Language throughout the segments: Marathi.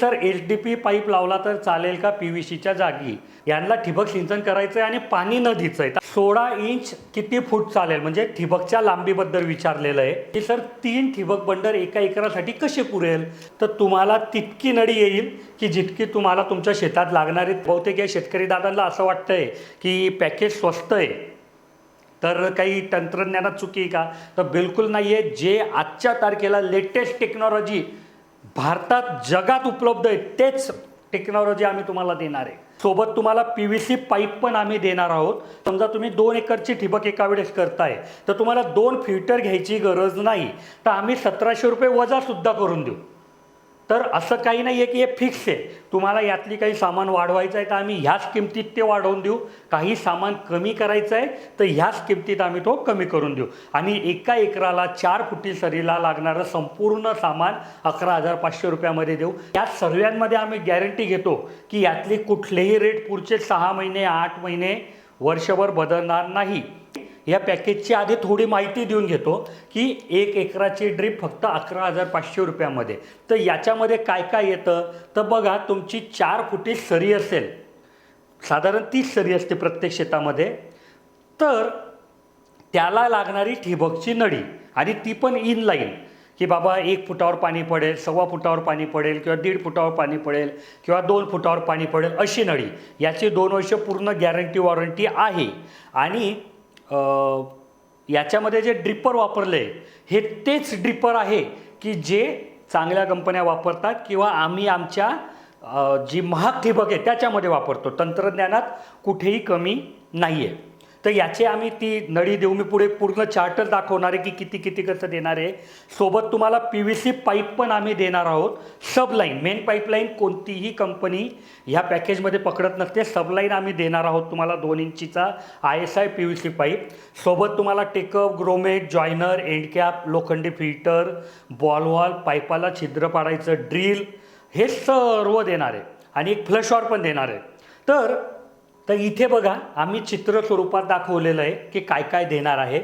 Sir H D P pipe लावला तर चालेल का पी व्ही सीच्या जागी? यांना ठिबक सिंचन करायचं आहे आणि पाणी न द्यायचं आहे सोळा इंच किती फूट चालेल? म्हणजे ठिबकच्या लांबीबद्दल विचारलेलं आहे. की सर तीन ठिबक बंडर एका एकरासाठी कसे पुरेल? तर तुम्हाला तितकी नडी येईल की जितकी तुम्हाला तुमच्या शेतात लागणारी बहुतेक या शेतकरी दादांना असं वाटतंय की पॅकेज स्वस्त आहे. तर काही तंत्रज्ञानात चुकी आहे का? तर बिलकुल नाही आहे जे आजच्या तारखेला लेटेस्ट टेक्नॉलॉजी भारतात जगात उपलब्ध आहे तेच टेक्नॉलॉजी आम्ही तुम्हाला देणार आहे. सोबत तुम्हाला पी व्ही सी पाईप पण आम्ही देणार आहोत. समजा तुम्ही दोन एकरची ठिबक एका वेळेस करताय तर तुम्हाला दोन फिल्टर घ्यायची गरज नाही. तर आम्ही सतराशे रुपये वजासुद्धा करून देऊ. तर असं काही नाही आहे की हे फिक्स आहे. तुम्हाला यातली काही सामान वाढवायचं आहे तर आम्ही ह्याच किमतीत ते वाढवून देऊ. काही सामान कमी करायचं आहे तर ह्याच किमतीत आम्ही तो कमी करून देऊ. आणि एका एकराला चार फुटी सरीला लागणारं संपूर्ण सामान अकरा हजार पाचशे रुपयामध्ये देऊ. या सर्वांमध्ये आम्ही गॅरंटी घेतो की यातले कुठलेही रेट पुढचे सहा महिने आठ महिने वर्षभर बदलणार नाही. या पॅकेजची आधी थोडी माहिती देऊन घेतो की एक एकराची ड्रीप फक्त अकरा हजार पाचशे रुपयामध्ये. तर याच्यामध्ये काय काय येतं? तर बघा तुमची चार फुटी सरी असेल. साधारण तीस सरी असते प्रत्येक शेतामध्ये. तर त्याला लागणारी ठिबकची नळी आणि ती पण इन लाईन की बाबा एक फुटावर पाणी पडेल सव्वा फुटावर पाणी पडेल किंवा दीड फुटावर पाणी पडेल किंवा दोन फुटावर पाणी पडेल अशी नळी. याची दोन वर्ष पूर्ण गॅरंटी वॉरंटी आहे. आणि याच्यामध्ये जे ड्रिपर वापरले हे तेच ड्रिपर आहे की जे चांगल्या कंपन्या वापरतात किंवा आम्ही आमच्या जी महाग ठिबक आहे त्याच्यामध्ये वापरतो. तंत्रज्ञानात कुठेही कमी नाही आहे तर याचे आम्ही ती नळी देऊ मी पुढे पूर्ण चार्टर दाखवणार आहे की किती किती कसं देणार आहे. सोबत तुम्हाला पी व्ही सी पाईप पण आम्ही देणार आहोत. सबलाईन मेन पाईपलाईन कोणतीही कंपनी ह्या पॅकेजमध्ये पकडत नसते. सबलाईन आम्ही देणार आहोत तुम्हाला दोन इंचीचा I S I P V C pipe सोबत तुम्हाला टेकअप ग्रोमेट जॉयनर एंडकॅप लोखंडी फिल्टर बॉलवॉल पाईपाला छिद्र पाडायचं ड्रिल हे सर्व देणार आहे. आणि एक फ्लशॉर पण देणार आहे. तर तर इथे बघा आम्ही चित्र स्वरूपात दाखवलेलं आहे की काय काय देणार आहे.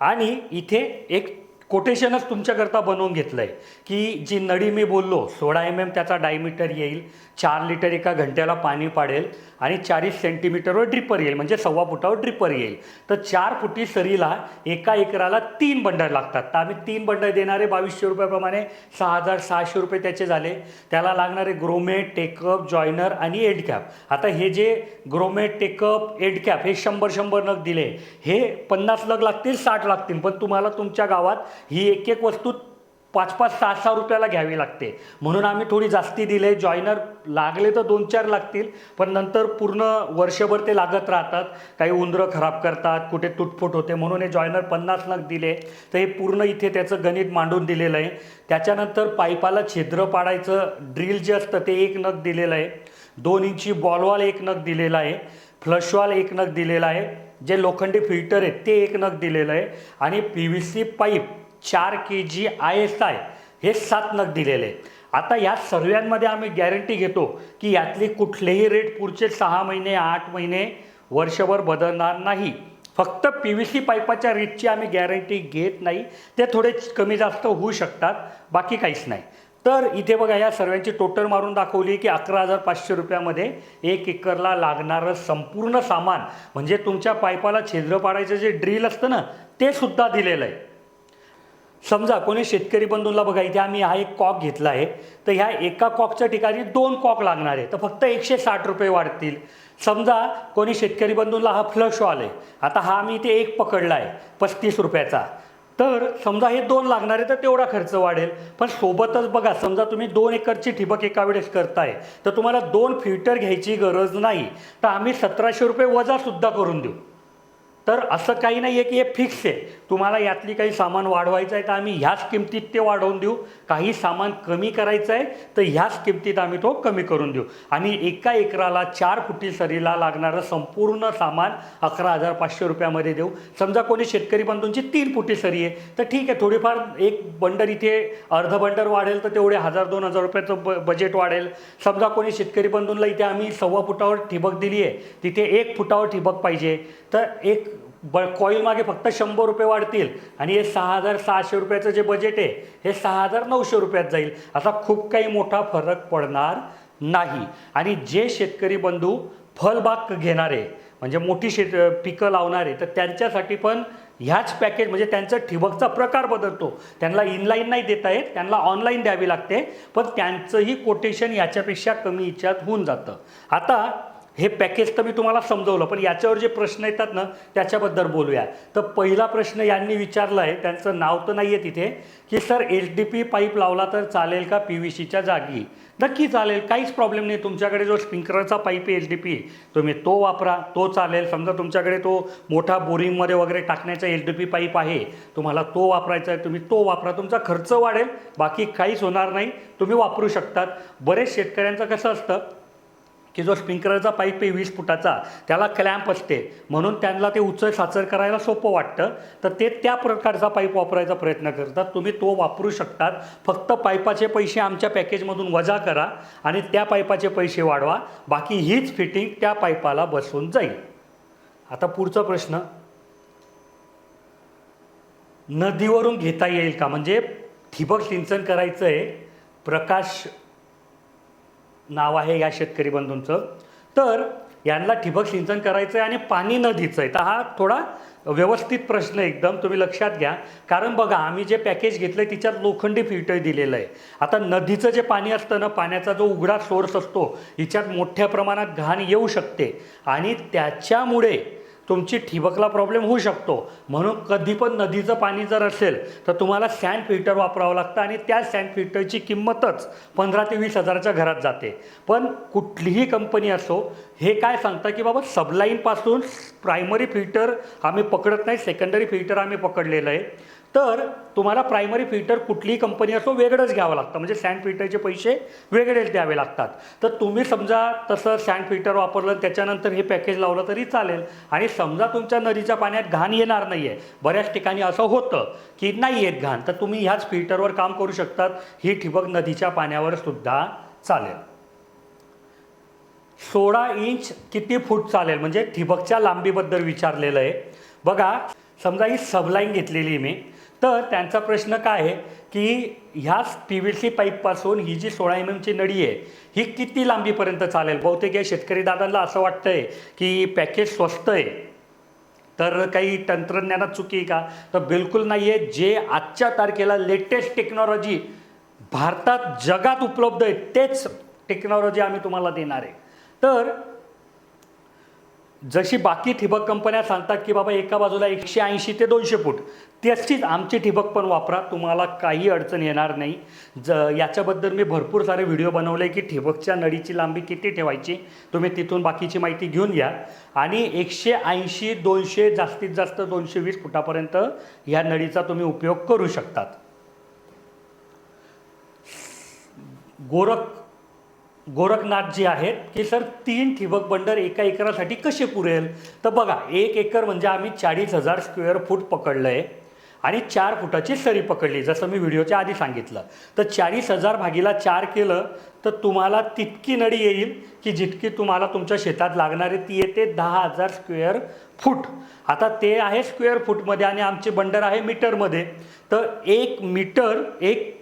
आणि इथे एक कोटेशनच तुमच्याकरता बनवून घेतलं आहे की जी नळी मी बोललो सोळा एम एम त्याचा डायमीटर येईल चार लिटर एका घंट्याला पाणी पाडेल आणि चाळीस सेंटीमीटरवर ड्रिपर येईल म्हणजे सव्वा फुटावर ड्रिपर येईल. तर चार फुटी सरीला एका एकराला तीन बंडर लागतात. तर आम्ही तीन बंडर देणारे बावीसशे रुपयाप्रमाणे सहा हजार सहाशे रुपये त्याचे झाले. त्याला लागणारे ग्रोमेट टेकअप जॉयनर आणि एडकॅप आता हे जे ग्रोमेट टेकअप एडकॅप हे शंभर शंभर नग दिले. हे पन्नास नग लागतील साठ लागतील. पण तुम्हाला तुमच्या गावात ही एक एक वस्तू पाच पाच सहा सहा रुपयाला घ्यावी लागते. म्हणून आम्ही थोडी जास्ती दिले. जॉयनर लागले तर दोन चार लागतील पण नंतर पूर्ण वर्षभर ते लागत राहतात. काही उंदरं खराब करतात कुठे तुटफुट होते म्हणून हे जॉयनर पन्नास नग दिले. तर हे पूर्ण इथे त्याचं गणित मांडून दिलेलं आहे. त्याच्यानंतर पाईपाला छिद्र पाडायचं ड्रिल जे असतं ते एक नग दिलेलं आहे. दोन इंची बॉलवॉल एक नग दिलेला आहे. फ्लशवॉल एक नग दिलेला आहे. जे लोखंडी फिल्टर आहेत ते एक नग दिलेलं आहे. आणि पी व्ही सी पाईप चार K G I S I हे सात नग दिलेले. आहे आता या सर्वांमध्ये आम्ही गॅरंटी घेतो की यातली कुठलेही रेट पुढचे सहा महिने आठ महिने वर्षभर बदलणार नाही. फक्त पी व्ही सी पाईपाच्या रेटची आम्ही गॅरंटी घेत नाही. ते थोडे कमी जास्त होऊ शकतात बाकी काहीच नाही. तर इथे बघा या सर्वांची टोटल मारून दाखवली की अकरा हजार पाचशे रुपयामध्ये एक एकरला लागणारं संपूर्ण सामान म्हणजे तुमच्या पाईपाला छिद्र पाडायचं जे ड्रिल असतं ना ते सुद्धा दिलेलं आहे. समजा कोणी शेतकरी बंधूंना बघा इथे आम्ही हा एक कॉक घेतला आहे. तर ह्या एका कॉकच्या ठिकाणी दोन कॉक लागणार आहे तर फक्त एकशे साठ रुपये वाढतील. समजा कोणी शेतकरी बंधूंना हा फ्लश वॉल आहे. आता हा आम्ही इथे एक पकडला आहे पस्तीस रुपयाचा. तर समजा हे दोन लागणार आहे तर तेवढा खर्च वाढेल. पण सोबतच बघा समजा तुम्ही दोन एकरची ठिबक एका वेळेस करताय तर तुम्हाला दोन फिल्टर घ्यायची गरज नाही. तर आम्ही सतराशे रुपये वजासुद्धा करून देऊ. तर असं काही नाही आहे की हे फिक्स आहे. तुम्हाला यातली काही सामान वाढवायचं आहे तर आम्ही ह्याच किमतीत ते वाढवून देऊ. काही सामान कमी करायचं आहे तर ह्याच किमतीत आम्ही तो कमी करून देऊ. आणि एका एकराला चार फुटी सरीला लागणारं संपूर्ण सामान अकरा हजार पाचशे रुपयामध्ये देऊ. समजा कोणी शेतकरी बंधूंची तीन फुटी सरी आहे तर ठीक आहे थोडीफार एक बंडर इथे अर्ध बंडर वाढेल तर तेवढे हजार दोन हजार रुपयाचं ब बजेट वाढेल. समजा कोणी शेतकरी बंधूंना इथे आम्ही सव्वा फुटावर ठिबक दिली आहे तिथे एक फुटावर ठिबक पाहिजे. तर एक ब कॉईल मागे फक्त शंभर रुपये वाढतील. आणि हे सहा हजार सहाशे रुपयाचं जे बजेट आहे हे सहा हजार नऊशे रुपयात जाईल. असा खूप काही मोठा फरक पडणार नाही. आणि जे शेतकरी बंधू फळबाग घेणारे म्हणजे मोठी शेत पिकं लावणारे तर त्यांच्यासाठी पण ह्याच पॅकेज म्हणजे त्यांचा ठिबकचा प्रकार बदलतो. त्यांना इनलाईन नाही देता येत त्यांना ऑनलाईन द्यावी लागते पण त्यांचंही कोटेशन याच्यापेक्षा कमी याच्यात होऊन जातं. आता हे पॅकेज तर मी तुम्हाला समजवलं पण याच्यावर जे प्रश्न येतात ना त्याच्याबद्दल बोलूया. तर पहिला प्रश्न यांनी विचारला आहे त्यांचं नाव तर नाही आहे तिथे की sir H D P pipe लावला तर चालेल का पी व्ही सीच्या जागी? नक्की चालेल काहीच प्रॉब्लेम नाही. तुमच्याकडे जो स्प्रिंकलरचा पाईप आहे एच डी पी तुम्ही तो वापरा तो चालेल. समजा तुमच्याकडे तो मोठा बोरिंगमध्ये वगैरे टाकण्याचा एच डी पी पाईप आहे तुम्हाला तो वापरायचा आहे तुम्ही तो वापरा. तुमचा खर्च वाढेल बाकी काहीच होणार नाही. तुम्ही वापरू शकतात. बरेच शेतकऱ्यांचं कसं असतं की जो स्प्रिंकलरचा पाईप आहे वीस फुटाचा त्याला क्लॅम्प असते. म्हणून त्यांना ते उचल साचर करायला सोपं वाटतं. तर ते त्या प्रकारचा पाईप वापरायचा प्रयत्न करतात. तुम्ही तो वापरू शकतात. फक्त पाईपाचे पैसे आमच्या पॅकेजमधून वजा करा आणि त्या पाईपाचे पैसे वाढवा. बाकी हीच फिटिंग त्या पाईपाला बसून जाईल. आता पुढचा प्रश्न. नदीवरून घेता येईल का? म्हणजे ठिबक सिंचन करायचं आहे प्रकाश नाव आहे या शेतकरी बंधूंचं. तर यांना ठिबक सिंचन करायचं आहे आणि पाणी नदीचं आहे तर हा थोडा व्यवस्थित प्रश्न एकदम तुम्ही लक्षात घ्या. कारण बघा आम्ही जे पॅकेज घेतलं आहे तिच्यात लोखंडी फिल्टर दिलेलं आहे. आता नदीचं जे पाणी असतं ना पाण्याचा जो उघडा सोर्स असतो हिच्यात मोठ्या प्रमाणात घाण येऊ शकते. आणि त्याच्यामुळे तुमची ठिबकला प्रॉब्लेम होऊ शकतो. म्हणून कधी पण नदीचं पाणी जर असेल तर तुम्हाला सँड फिल्टर वापरावं लागतं आणि त्या सँड फिल्टरची किंमतच पंधरा ते वीस हजाराच्या घरात जाते. पण कुठलीही कंपनी असो हे काय सांगतं की बाबा सबलाईनपासून प्रायमरी फिल्टर आम्ही पकडत नाही सेकंडरी फिल्टर आम्ही पकडलेलं आहे. तर तुम्हाला प्रायमरी फिल्टर कुठलीही कंपनी असो वेगळंच घ्यावं लागतं. म्हणजे सँड फिल्टरचे पैसे वेगळेच द्यावे लागतात. तर तुम्ही समजा तसं सँड फिल्टर वापरलं त्याच्यानंतर हे पॅकेज लावलं तरी चालेल. आणि समजा तुमच्या नदीच्या पाण्यात घाण येणार नाही आहे बऱ्याच ठिकाणी असं होतं की नाही येत घाण. तर तुम्ही ह्याच फिल्टरवर काम करू शकतात. ही ठिबक नदीच्या पाण्यावर सुद्धा चालेल. सोळा इंच किती फूट चालेल? म्हणजे ठिबकच्या लांबीबद्दल विचारलेलं आहे. बघा समजा ही सबलाईन घेतलेली आहे मी. तर त्यांचा प्रश्न काय आहे की ह्याच पी व्ही सी पाईपपासून ही जी सोळा एम एमची नळी आहे ही किती लांबीपर्यंत चालेल? बहुतेक या शेतकरी दादांना असं वाटतं आहे की पॅकेज स्वस्त आहे. तर काही तंत्रज्ञानात चुकी आहे का? तर बिलकुल नाही आहे जे आजच्या तारखेला लेटेस्ट टेक्नॉलॉजी भारतात जगात उपलब्ध आहे तेच टेक्नॉलॉजी आम्ही तुम्हाला देणार आहे. तर जशी बाकी ठिबक कंपन्या सांगतात की बाबा एका बाजूला एकशे ऐंशी ते दोनशे फूट तशीच आमची ठिबक पण वापरा. तुम्हाला काही अडचण येणार नाही. ज याच्याबद्दल मी भरपूर सारे व्हिडिओ बनवले की ठिबकच्या नळीची लांबी किती ठेवायची तुम्ही तिथून बाकीची माहिती घेऊन घ्या. आणि एकशे ऐंशी दोनशे जास्तीत जास्त दोनशे वीस फुटापर्यंत ह्या नळीचा तुम्ही उपयोग करू शकतात. गोरख गोरखनाथ जी आहेत की सर तीन ठिबक बंडर एका एकरासाठी कसे पुरेल? तर बघा एक एकर म्हणजे आम्ही चाळीस हजार स्क्वेअर फूट पकडलं आहे आणि चार फुटाची सरी पकडली जसं मी व्हिडिओच्या आधी सांगितलं. तर चाळीस हजार भागीला चार केलं तर तुम्हाला तितकी नळी येईल की जितकी तुम्हाला तुमच्या शेतात लागणारे ती येते दहा हजार स्क्वेअर फूट. आता ते आहे स्क्वेअर फूटमध्ये आणि आमचे बंडर आहे मीटरमध्ये. तर एक मीटर एक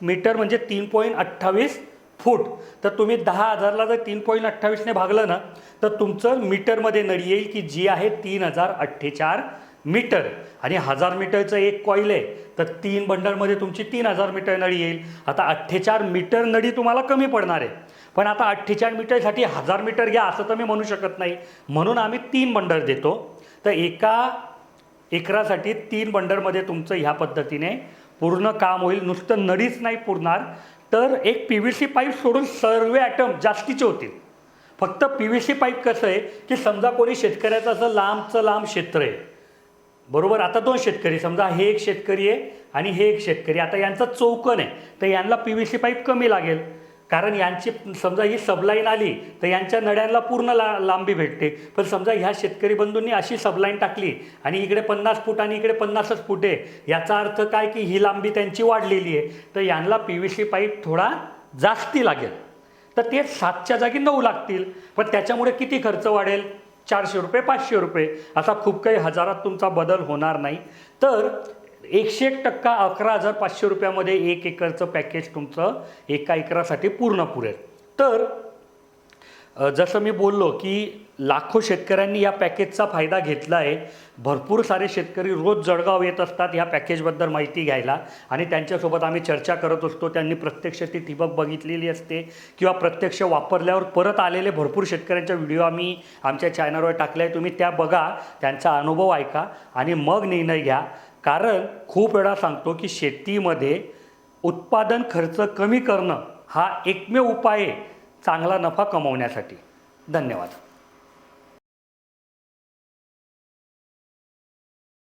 मीटर म्हणजे तीन पॉईंट अठ्ठावीस फूट. तर तुम्ही दहा हजारला जर तीन पॉईंट अठ्ठावीसने भागलं ना तर तुमचं मीटरमध्ये नळी येईल की जी आहे तीन हजार अठ्ठेचार मीटर आणि हजार मीटरचं एक कॉईल आहे तर तीन बंडलमध्ये तुमची तीन हजार मीटर नळी येईल. आता अठ्ठेचार मीटर नळी तुम्हाला कमी पडणार आहे. पण आता अठ्ठेचाळ मीटरसाठी हजार मीटर घ्या असं तर मी म्हणू शकत नाही. म्हणून आम्ही तीन बंडल देतो. तर एका एकरासाठी तीन बंडलमध्ये तुमचं ह्या पद्धतीने पूर्ण काम होईल. नुसतं नळीच नाही पुरणार. तर एक पी व्ही सी पाईप सोडून सर्व ॲटम जास्तीचे होतील. फक्त पी व्ही सी पाईप कसं आहे की समजा कोणी शेतकऱ्याचं असं लांबचं लांब क्षेत्र आहे. बरोबर? आता दोन शेतकरी समजा हे एक शेतकरी आहे आणि हे एक शेतकरी. आता यांचं चौकन आहे. तर यांना पी व्ही सी पाईप कमी लागेल. कारण यांची समजा ही सबलाईन आली तर यांच्या नड्यांना पूर्ण ला लांबी भेटते. पण समजा ह्या शेतकरी बंधूंनी अशी सबलाईन टाकली आणि इकडे पन्नास फूट आणि इकडे पन्नासच फूट आहे याचा अर्थ काय की ही लांबी त्यांची वाढलेली आहे. तर यांना पी व्ही सी पाईप थोडा जास्ती लागेल. तर ते सातच्या जागी नऊ लागतील. पण त्याच्यामुळे किती खर्च वाढेल? चारशे रुपये पाचशे रुपये. असा खूप काही हजारात तुमचा बदल होणार नाही. तर एकशे एक टक्का अकरा हजार पाचशे रुपयामध्ये एक एकरचं पॅकेज तुमचं एका एकरासाठी पूर्ण पुरेल. तर जसं मी बोललो की लाखो शेतकऱ्यांनी या पॅकेजचा फायदा घेतला आहे. भरपूर सारे शेतकरी रोज जळगाव येत असतात ह्या पॅकेजबद्दल माहिती घ्यायला आणि त्यांच्यासोबत आम्ही चर्चा करत असतो. त्यांनी प्रत्यक्ष ती ठिबक बघितलेली असते किंवा प्रत्यक्ष वापरल्यावर परत आलेले भरपूर शेतकऱ्यांच्या व्हिडिओ आम्ही आमच्या चॅनलवर टाकले आहे तुम्ही त्या बघा त्यांचा अनुभव ऐका आणि मग निर्णय घ्या. कारण खूप वेळा सांगतो की शेतीमध्ये उत्पादन खर्च कमी करणं हा एकमेव उपाय आहे चांगला नफा कमवण्यासाठी. धन्यवाद.